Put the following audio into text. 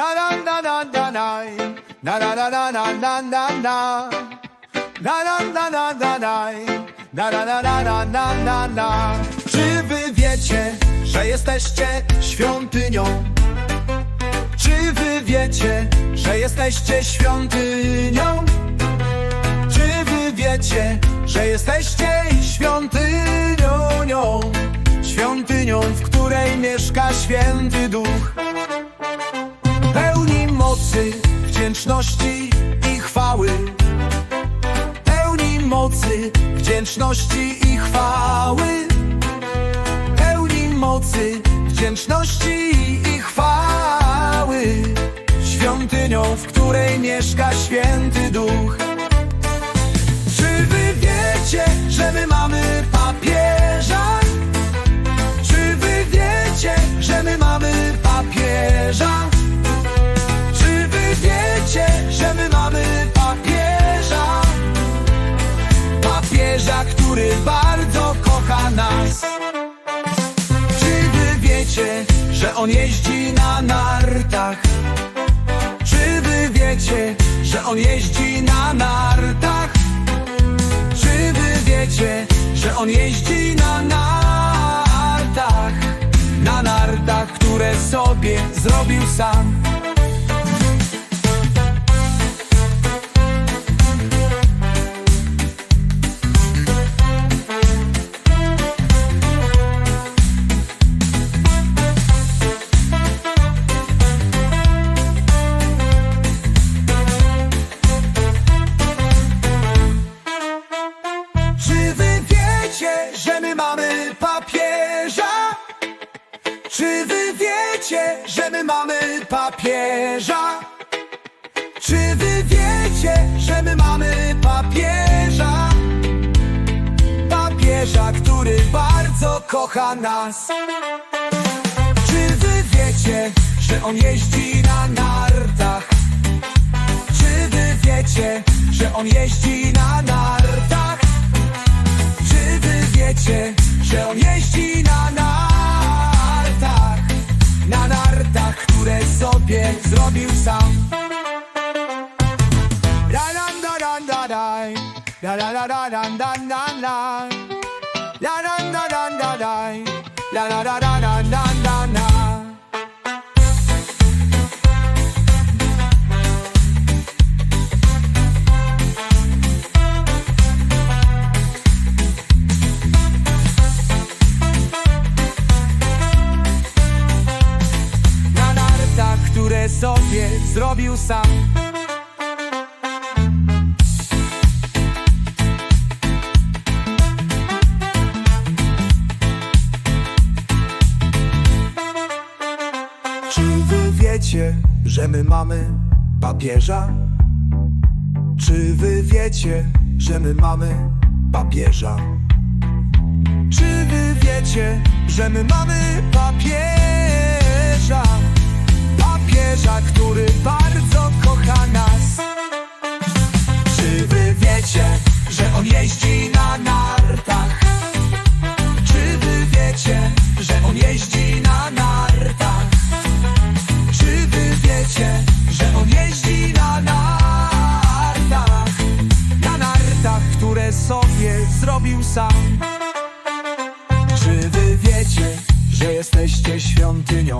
Na na na na na na na na na na na na na na Na na na na na na Na na na na na Czy wy wiecie, że jesteście świątynią? Czy wy wiecie, że jesteście świątynią? Czy wy wiecie, że jesteście świątynią? nią? Świątynią, w której mieszka święty duch wdzięczności i chwały. Pełni mocy, wdzięczności i chwały. Pełni mocy, wdzięczności i chwały. Świątynią, w której mieszka święty duch. Czy wy wiecie, że my bardzo kocha nas. Czy wy wiecie, że on jeździ na nartach? Czy wy wiecie, że on jeździ na nartach? Czy wy wiecie, że on jeździ na nartach? Na nartach, które sobie zrobił sam. Że my mamy papieża? Czy wy wiecie, że my mamy papieża? Papieża, który bardzo kocha nas. Czy wy wiecie, że on jeździ na nartach? Czy wy wiecie, że on jeździ na nartach? Czy wy wiecie, że on sobie zrobił sam. Da da da da da da da da da da da da sobie zrobił sam Czy wy wiecie, że my mamy papieża? Czy wy wiecie, że my mamy papieża? Czy wy wiecie, że my mamy papieża? papieża, który bardzo kocha nas Czy wy wiecie, że on jeździ na nartach? Czy wy wiecie, że on jeździ na nartach? Czy wy wiecie, że on jeździ na nartach? Na nartach, które sobie zrobił sam Czy wy wiecie, że jesteście świątynią?